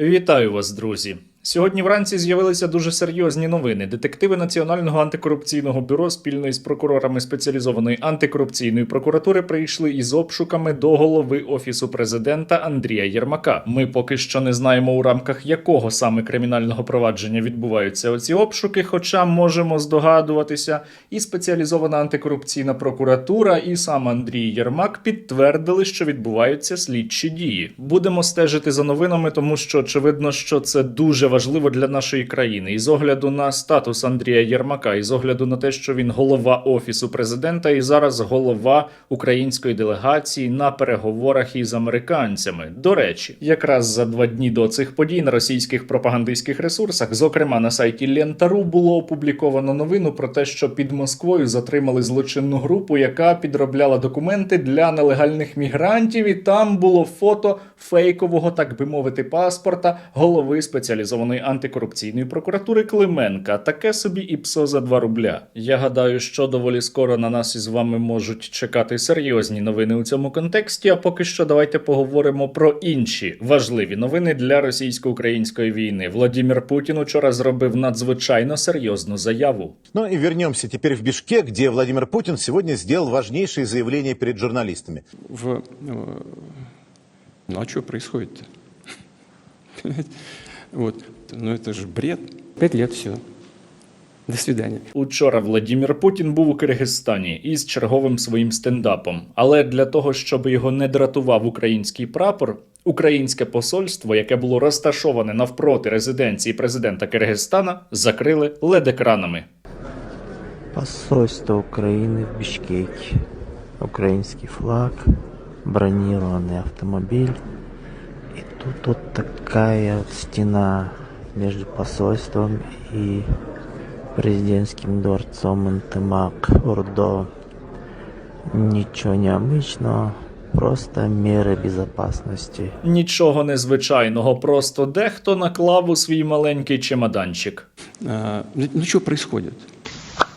Вітаю вас, друзі. Сьогодні вранці з'явилися дуже серйозні новини. Детективи Національного антикорупційного бюро спільно із прокурорами спеціалізованої антикорупційної прокуратури прийшли із обшуками до голови офісу президента Андрія Єрмака. Ми поки що не знаємо у рамках якого саме кримінального провадження відбуваються оці обшуки, хоча можемо здогадуватися, і спеціалізована антикорупційна прокуратура, і сам Андрій Єрмак підтвердили, що відбуваються слідчі дії. Будемо стежити за новинами, тому що очевидно, що це дуже важливо для нашої країни. І з огляду на статус Андрія Єрмака, і з огляду на те, що він голова офісу президента, і зараз голова української делегації на переговорах із американцями. До речі, якраз за два дні до цих подій на російських пропагандистських ресурсах, зокрема на сайті Лентару, було опубліковано новину про те, що під Москвою затримали злочинну групу, яка підробляла документи для нелегальних мігрантів, і там було фото фейкового, так би мовити, паспорта голови спеціалізованої антикорупційної прокуратури Клименка. Таке собі і псо за 2 рубля. Я гадаю, що доволі скоро на нас із вами можуть чекати серйозні новини у цьому контексті. А поки що давайте поговоримо про інші важливі новини для російсько-української війни. Владімір Путін учора зробив надзвичайно серйозну заяву. Ну и вернемся теперь в Бишкек, где Владимир Путин сегодня сделал важнейшие заявления перед журналистами. в... Ну а что происходит-то? Понимаете? Вот. Ну это же бред. Пять лет все. До свидания. Учора Владімір Путін був у Киргизстані із черговим своїм стендапом. Але для того, щоб його не дратував український прапор, українське посольство, яке було розташоване навпроти резиденції президента Киргизстана, закрили лед-екранами. Посольство Украины в Бишкеке. Украинский флаг, бронированный автомобиль. Тут вот такая вот стена между посольством и президентским дворцом Интемак Урдо. Ничего необычного, просто меры безопасности. Нічого незвичайного, просто дехто наклав у свій маленький чемоданчик. А, ну что происходит?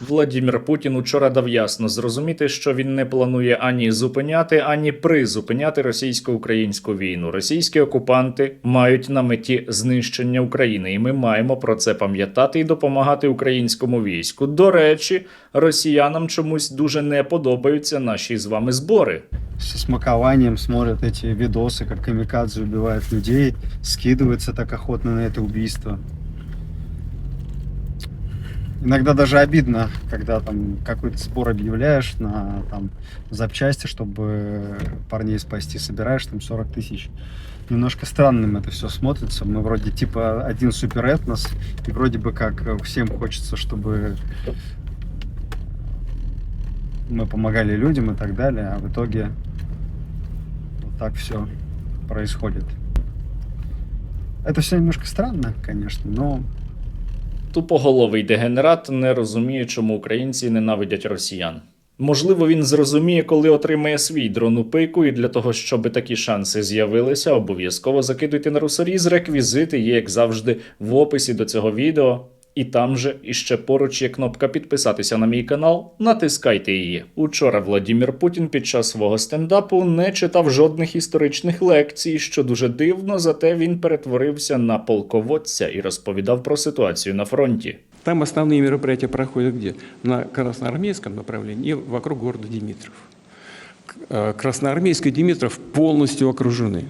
Владімір Путін учора дав ясно зрозуміти, що він не планує ані зупиняти, ані призупиняти російсько-українську війну. Російські окупанти мають на меті знищення України, і ми маємо про це пам'ятати і допомагати українському війську. До речі, росіянам чомусь дуже не подобаються наші з вами збори. со смакованием смотрят эти видосы, как камикадзе убивает людей, скидывается так охотно на это убийство. Иногда даже обидно, когда там какой-то сбор объявляешь на там запчасти, чтобы парней спасти, собираешь там 40 тысяч. Немножко странным это все смотрится. Мы вроде типа один супер этнос, и вроде бы как всем хочется, чтобы мы помогали людям и так далее, а в итоге вот так все происходит. Это все немножко странно, конечно, но Тупоголовий дегенерат не розуміє, чому українці ненавидять росіян. Можливо, він зрозуміє, коли отримає свій дрон у пику, і для того, щоб такі шанси з'явилися, обов'язково закидуйте на русоріз. Реквізити є, як завжди, в описі до цього відео. І там же іще поруч є кнопка підписатися на мій канал. Натискайте її. Учора Владімір Путін під час свого стендапу не читав жодних історичних лекцій, що дуже дивно, зате він перетворився на полководця і розповідав про ситуацію на фронті. Там основные мероприятия проходят где? На красноармейском направлении и вокруг города Димитров. К- э, Красноармейск и Димитров полностью окружены.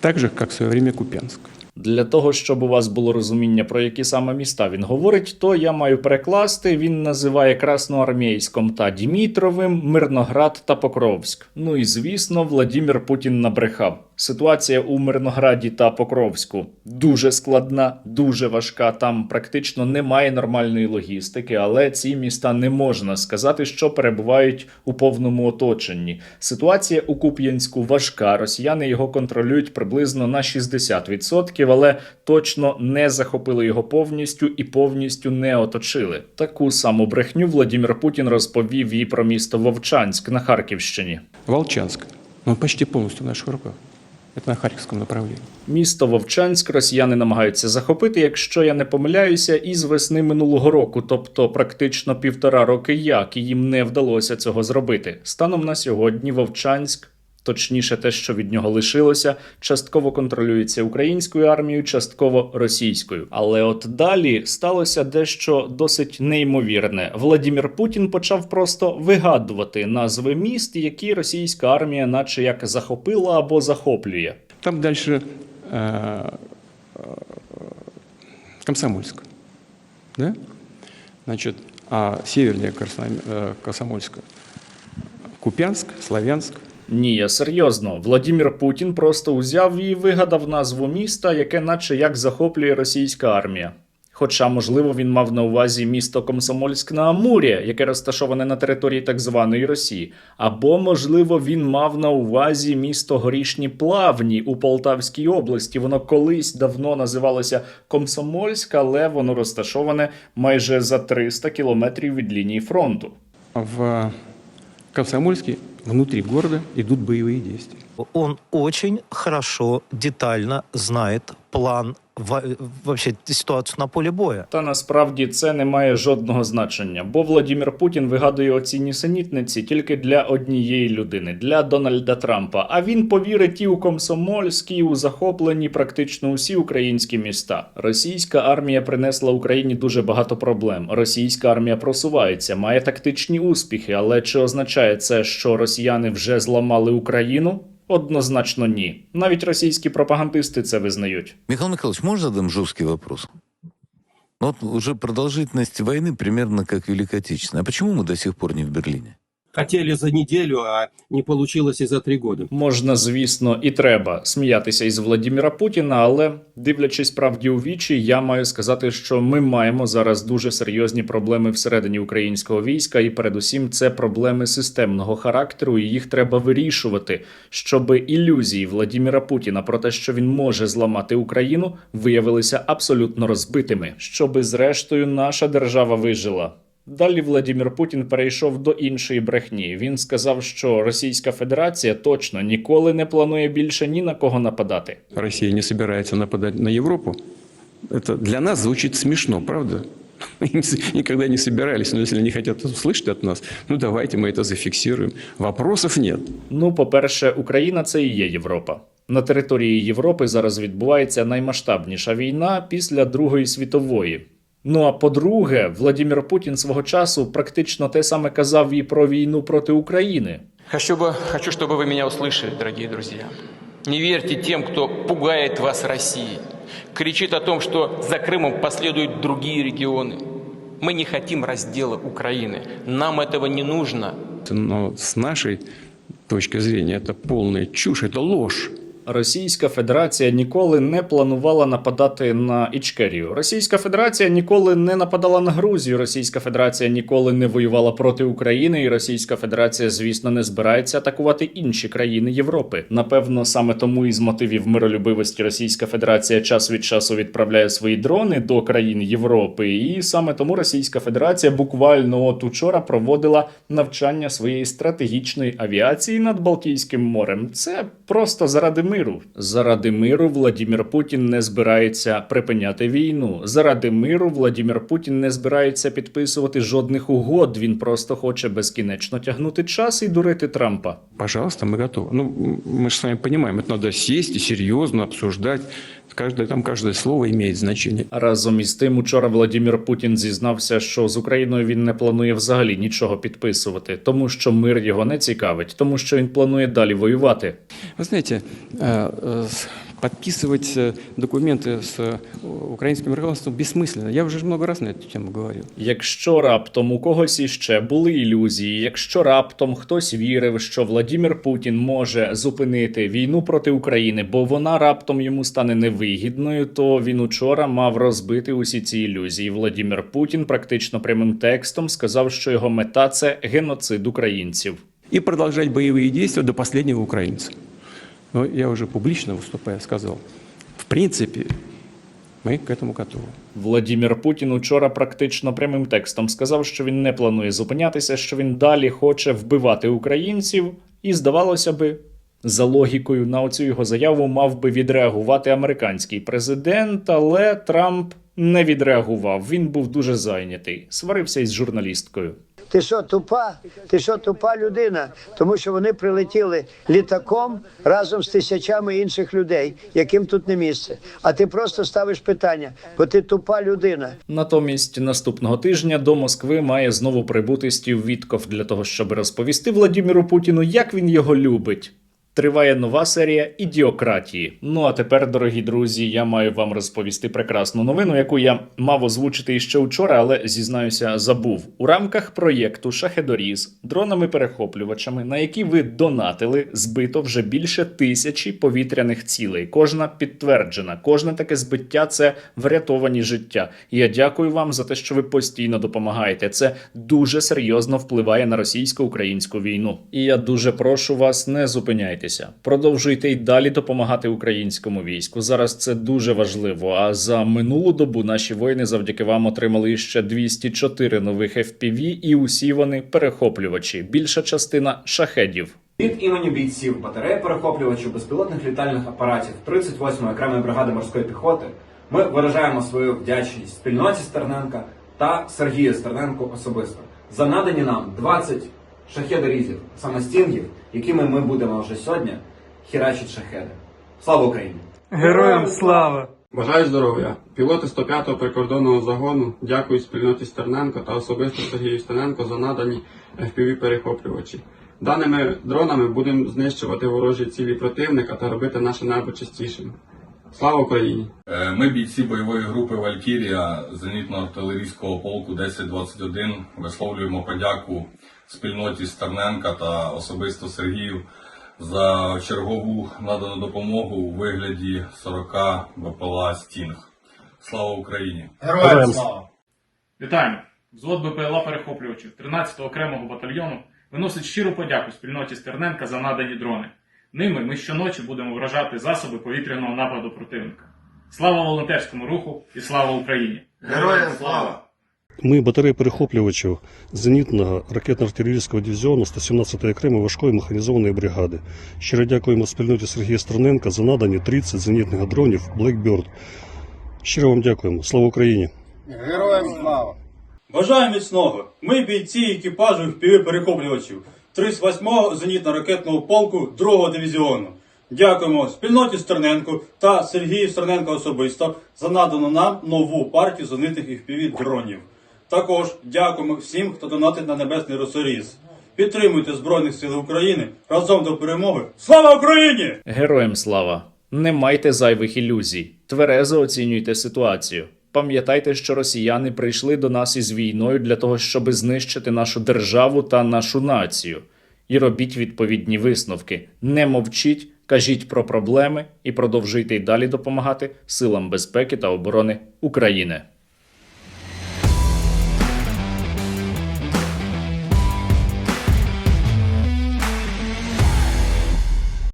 Так же, как в свое время Купянск. Для того, щоб у вас було розуміння, про які саме міста він говорить, то я маю перекласти. Він називає Красноармійськом та Дімітровим, Мирноград та Покровськ. Ну і звісно, Владімір Путін набрехав. Ситуація у Мирнограді та Покровську дуже складна, дуже важка. Там практично немає нормальної логістики, але ці міста не можна сказати, що перебувають у повному оточенні. Ситуація у Куп'янську важка. Росіяни його контролюють приблизно на 60%, але точно не захопили його повністю і повністю не оточили. Таку саму брехню Владімір Путін розповів і про місто Вовчанськ на Харківщині. Волчанск. Он почти полностью в наших руках. На Харьковском направлении. Місто Вовчанськ росіяни намагаються захопити, якщо я не помиляюся, із весни минулого року, тобто практично півтора роки як і їм не вдалося цього зробити. Станом на сьогодні Вовчанськ Точніше, те, що від нього лишилося, частково контролюється українською армією, частково російською. Але от далі сталося дещо досить неймовірне. Владімір Путін почав просто вигадувати назви міст, які російська армія, наче як захопила або захоплює. Там дальше э, э, Комсомольск. Да? Значит, а севернее Красном- э, Комсомольска Купянск, Славянск. ні, я серйозно. Владімір Путін просто узяв і вигадав назву міста, яке наче як захоплює російська армія. Хоча, можливо, він мав на увазі місто Комсомольськ на Амурі, яке розташоване на території так званої Росії. Або, можливо, він мав на увазі місто Горішні Плавні у Полтавській області. Воно колись давно називалося Комсомольськ, але воно розташоване майже за 300 кілометрів від лінії фронту. В Комсомольске внутри города идут боевые действия. Он очень хорошо, детально знает план во- вообще ситуацию на поле боя. Та насправді це не має жодного значення, бо Владімір Путін вигадує оці нісенітниці тільки для однієї людини, для Дональда Трампа. А він повірить і у Комсомольськ, і у захоплені практично усі українські міста. Російська армія принесла Україні дуже багато проблем. Російська армія просувається, має тактичні успіхи. Але чи означає це, що росіяни вже зламали Україну? Однозначно ні. Навіть російські пропагандисти це визнають. Михаил Михайлович, можна задам жесткий вопрос? Вот уже продолжительность войны примерно как Великой Отечественной. А почему мы до сих пор не в Берлине? Хотели за неделю, а не получилось и за три года. Можна, звісно, і треба сміятися із Владіміра Путіна, але дивлячись правді у вічі, я маю сказати, що ми маємо зараз дуже серйозні проблеми всередині українського війська, і передусім це проблеми системного характеру, і їх треба вирішувати, щоб ілюзії Владіміра Путіна про те, що він може зламати Україну, виявилися абсолютно розбитими, щоби зрештою наша держава вижила. Далі Владімір Путін перейшов до іншої брехні. Він сказав, що Російська Федерація точно ніколи не планує більше ні на кого нападати. Россия не собирается нападать на Европу. Это для нас звучит смешно, правда? Мы не с- никогда не собирались, но если они хотят услышать от нас, ну давайте мы это зафиксируем. Вопросов нет. Ну, по-перше, Україна це і є Європа. На території Європи зараз відбувається наймасштабніша війна після Другої світової. Ну а по-друге, Владімір Путін свого часу практично те саме казав і про війну проти України. Хочу, бы, хочу, чтобы вы меня услышали, дорогие друзья. Не верьте тем, кто пугает вас Россией, кричит о том, что за Крымом последуют другие регионы. Мы не хотим раздела Украины. Нам этого не нужно. Но с нашей точки зрения это полная чушь, это ложь. Російська Федерація ніколи не планувала нападати на Ічкерію. Російська Федерація ніколи не нападала на Грузію. Російська Федерація ніколи не воювала проти України. І Російська Федерація, звісно, не збирається атакувати інші країни Європи. Напевно, саме тому із мотивів миролюбивості Російська Федерація час від часу відправляє свої дрони до країн Європи. І саме тому Російська Федерація буквально от учора проводила навчання своєї стратегічної авіації над Балтійським морем. Це просто заради миру. Заради миру Владімір Путін не збирається припиняти війну. Заради миру Владімір Путін не збирається підписувати жодних угод. Він просто хоче безкінечно тягнути час і дурити Трампа. Пожалуйста, мы готовы. Ну, м, мы же с вами понимаем, это надо сесть и серьезно обсуждать. Каждое, там каждое слово имеет значение. Разом із тим, учора Владімір Путін зізнався, що з Україною він не планує взагалі нічого підписувати, тому що мир його не цікавить, тому що він планує далі воювати. Вы знаете, э, э, с- подписывать э, документы с э, украинским руководством бессмысленно. Я уже много раз на эту тему говорил. Якщо раптом у когось іще були ілюзії, якщо раптом хтось вірив, що Владімір Путін може зупинити війну проти України, бо вона раптом йому стане невигідною, то він учора мав розбити усі ці ілюзії. Владімір Путін практично прямим текстом сказав, що його мета це геноцид українців. И продолжать боевые действия до последнего украинца. Но я уже публично выступая сказал, в принципе, мы к этому готовы. Владімір Путін учора практично прямим текстом сказав, що він не планує зупинятися, що він далі хоче вбивати українців, і здавалося би. За логікою на оцю його заяву мав би відреагувати американський президент, але Трамп не відреагував. Він був дуже зайнятий, сварився із журналісткою. Ти що, тупа? Ти що, тупа людина? Тому що вони прилетіли літаком разом з тисячами інших людей, яким тут не місце. А ти просто ставиш питання, бо ти тупа людина. Натомість наступного тижня до Москви має знову прибути Стів Вітков для того, щоб розповісти Владіміру Путіну, як він його любить. Триває нова серія ідіократії. Ну а тепер, дорогі друзі, я маю вам розповісти прекрасну новину, яку я мав озвучити іще вчора, але зізнаюся, забув. У рамках проєкту Шахедоріз дронами-перехоплювачами, на які ви донатили, збито вже більше тисячі повітряних цілей. Кожна підтверджена, кожне таке збиття це врятовані життя. Я дякую вам за те, що ви постійно допомагаєте. Це дуже серйозно впливає на російсько-українську війну. І я дуже прошу вас, не зупиняйтеся. Продовжуйте й далі допомагати українському війську. Зараз це дуже важливо. А за минулу добу наші воїни завдяки вам отримали ще 204 нових FPV, і усі вони перехоплювачі. Більша частина шахедів. Від імені бійців батареї перехоплювачів безпілотних літальних апаратів 38-ї окремої бригади морської піхоти ми виражаємо свою вдячність спільноті Стерненка та Сергію Стерненку особисто за надані нам 20 шахедорізів, саме стінгів, якими ми будемо вже сьогодні хірачити шахеди. Слава Україні! Героям слава! Бажаю здоров'я. Пілоти 105-го прикордонного загону дякую спільноті Стерненко та особисто Сергію Стерненко за надані FPV-перехоплювачі. Даними дронами будемо знищувати ворожі цілі противника та робити наше небо чистішим. Слава Україні! Е, Ми бійці бойової групи Валькірія зенітно-артилерійського полку 1021 висловлюємо подяку спільноті Стерненка та особисто Сергію за чергову надану допомогу у вигляді 40 БПЛА Стінг. Слава Україні! Героям слава! Вітаємо! Взвод БПЛА перехоплювачів 13-го окремого батальйону виносить щиру подяку спільноті Стерненка за надані дрони. Ними ми щоночі будемо вражати засоби повітряного нападу противника. Слава волонтерському руху і слава Україні! Героям слава! Ми, батарея перехоплювачів зенітного ракетно-артилерійського дивізіону 117-ї окремої важкої механізованої бригади. Щиро дякуємо спільноті Сергія Стерненка за надані 30 зенітних дронів Blackbird. Щиро вам дякуємо. Слава Україні! Героям слава! Бажаю міцного! Ми бійці екіпажу впіві перехоплювачів 38-го зенітно-ракетного полку 2-го дивізіону. Дякуємо спільноті Стерненку та Сергію Стерненко особисто за надану нам нову партію зенітних FPV дронів. Також дякуємо всім, хто донатить на небесний росоріз. Підтримуйте Збройних сил України разом до перемоги. Слава Україні! Героям слава! Не майте зайвих ілюзій. Тверезо оцінюйте ситуацію. Пам'ятайте, що росіяни прийшли до нас із війною для того, щоб знищити нашу державу та нашу націю. І робіть відповідні висновки. Не мовчіть, кажіть про проблеми і продовжуйте й далі допомагати силам безпеки та оборони України.